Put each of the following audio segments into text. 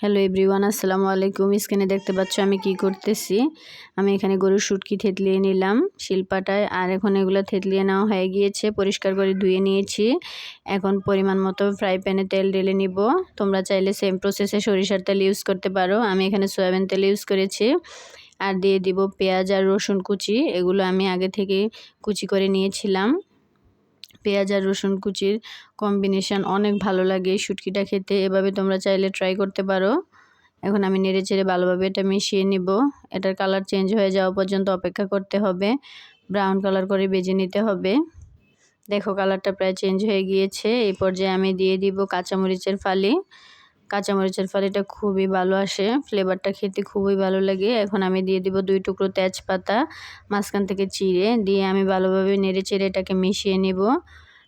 Hello everyone আসসালামু আলাইকুম। স্ক্রিনে দেখতে পাচ্ছ আমি কি করতেছি? আমি এখানে গরুর শুটকি থেতলিয়ে নিলাম, শিল্পাটায়। আর এখন এগুলো থেতলিয়ে নেওয়া হয়ে গিয়েছে, পরিষ্কার করে ধুয়ে নিয়েছি। এখন পরিমাণ মতো ফ্রাই প্যানে তেল ঢেলে নিব। তোমরা চাইলে সেম প্রসেসে সরিষার তেল ইউজ করতে পারো। আমি এখানে সয়াবিন তেল ইউজ করেছি। আর দিয়ে দিব পেঁয়াজ আর রসুন কুচি। এগুলো আমি আগে থেকে কুচি করে নিয়েছিলাম। পেঁয়াজ আর রসুন কুচির কম্বিনেশান অনেক ভালো লাগে। এই শুটকিটা খেতে এভাবে তোমরা চাইলে ট্রাই করতে পারো। এখন আমি নেড়ে চেড়ে ভালোভাবে এটা মিশিয়ে নিব। এটার কালার চেঞ্জ হয়ে যাওয়া পর্যন্ত অপেক্ষা করতে হবে। ব্রাউন কালার করে বেজে নিতে হবে। দেখো কালারটা প্রায় চেঞ্জ হয়ে গিয়েছে। এই পর্যায়ে আমি দিয়ে দিব কাঁচামরিচের ফালি। কাঁচামরিচের ফালিটা খুবই ভালো আসে। ফ্লেভারটা খেতে খুবই ভালো লাগে। এখন আমি দিয়ে দিব দুই টুকরো তেজপাতা, মাঝখান থেকে চিড়ে। দিয়ে আমি ভালোভাবে নেড়ে চেড়ে এটাকে মিশিয়ে নিব।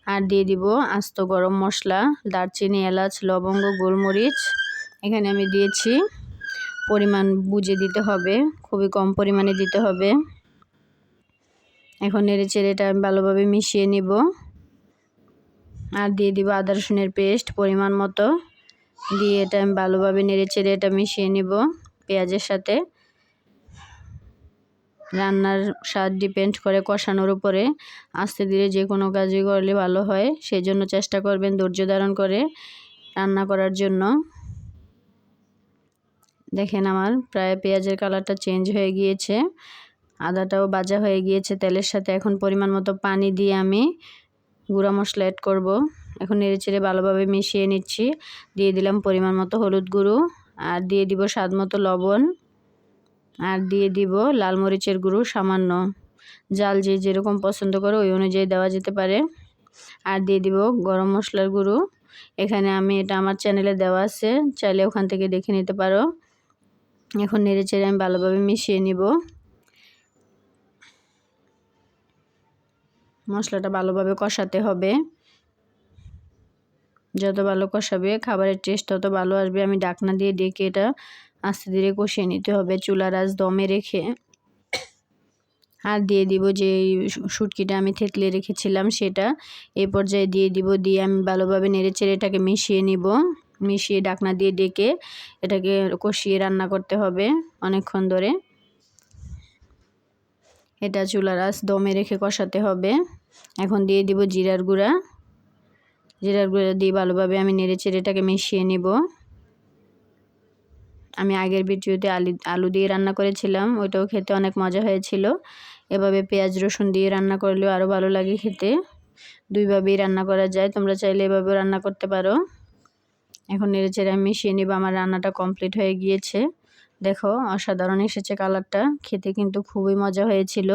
আর দিয়ে দিব আস্ত গরম মশলা, দারচিনি, এলাচ, লবঙ্গ, গোলমরিচ। এখানে আমি দিয়েছি পরিমাণ বুঝে দিতে হবে, খুবই কম পরিমাণে দিতে হবে। এখন নেড়ে চেড়ে এটা আমি ভালোভাবে মিশিয়ে নিব। আর দিয়ে দিব আদা রসুনের পেস্ট পরিমাণ মতো। দিয়ে এটা আমি ভালোভাবে নেড়ে চেড়ে এটা মিশিয়ে নিব পেঁয়াজের সাথে। রান্নার স্বাদ ডিপেন্ড করে কষানোর উপরে। আস্তে ধীরে যে কোনো কাজই করলে ভালো হয় সেই জন্য চেষ্টা করবেন ধৈর্য ধারণ করে রান্না করার জন্য। দেখেন আমার প্রায় পেঁয়াজের কালারটা চেঞ্জ হয়ে গিয়েছে, আদাটাও বাজা হয়ে গিয়েছে তেলের সাথে। এখন পরিমাণ মতো পানি দিয়ে আমি গুঁড়া মশলা অ্যাড করব। এখন নেড়ে চেড়ে ভালোভাবে মিশিয়ে নিচ্ছি। দিয়ে দিলাম পরিমাণ মতো হলুদ গুঁড়ো আর দিয়ে দিব স্বাদ মতো লবণ। আর দিয়ে দিব লাল মরিচের গুঁড়ো সামান্য। জাল যে যেরকম পছন্দ করো ওই অনুযায়ী দেওয়া যেতে পারে। আর দিয়ে দিব গরম মশলার গুঁড়ো। এখানে আমি এটা আমার চ্যানেলে দেওয়া আছে, চাইলে ওখান থেকে দেখে নিতে পারো। এখন নেড়ে চেড়ে আমি ভালোভাবে মিশিয়ে নিব। মশলাটা ভালোভাবে কষাতে হবে। যত ভালো কষাবে, খাবারের টেস্ট তত ভালো আসবে। আমি ডাকনা দিয়ে ডেকে এটা আস্তে ধীরে কষিয়ে নিতে হবে চুলার আজ দমে রেখে। আর দিয়ে দিব যে শুটকিটা আমি থেতলে রেখেছিলাম সেটা। এ পর্যায়ে দিয়ে দিব, দিয়ে আমি ভালোভাবে নেড়ে চেড়ে এটাকে মিশিয়ে নিব। মিশিয়ে ডাকনা দিয়ে ডেকে এটাকে কষিয়ে রান্না করতে হবে অনেকক্ষণ ধরে। এটা চুলার আস দমে রেখে কষাতে হবে। এখন দিয়ে দিব জিরার গুঁড়া। জিরার গুঁড়া দিয়ে ভালোভাবে আমি নেড়ে চেড়ে এটাকে মিশিয়ে নিব। আমি আগের ভিডিওতে আলু আলু দিয়ে রান্না করেছিলাম, ওইটাও খেতে অনেক মজা হয়েছিল। এভাবে পেঁয়াজ, রসুন দিয়ে রান্না করলেও আরও ভালো লাগে খেতে। দুইভাবেই রান্না করা যায়, তোমরা চাইলে এভাবেও রান্না করতে পারো। এখন নেড়ে চেড়ে আমি মিশিয়ে নিব, আমার রান্নাটা কমপ্লিট হয়ে গিয়েছে। দেখো, অসাধারণ এসেছে কালারটা। খেতে কিন্তু খুবই মজা হয়েছিল।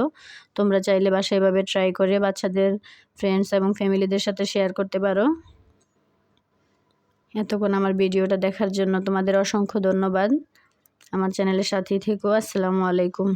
তোমরা চাইলে বাসায় এভাবে ট্রাই করে বাচ্চাদের ফ্রেন্ডস এবং ফ্যামিলিদের সাথে শেয়ার করতে পারো। এতক্ষণ আমার ভিডিওটা দেখার জন্য তোমাদের অসংখ্য ধন্যবাদ। আমার চ্যানেলের সাথেই থেকো। আসসালামু আলাইকুম।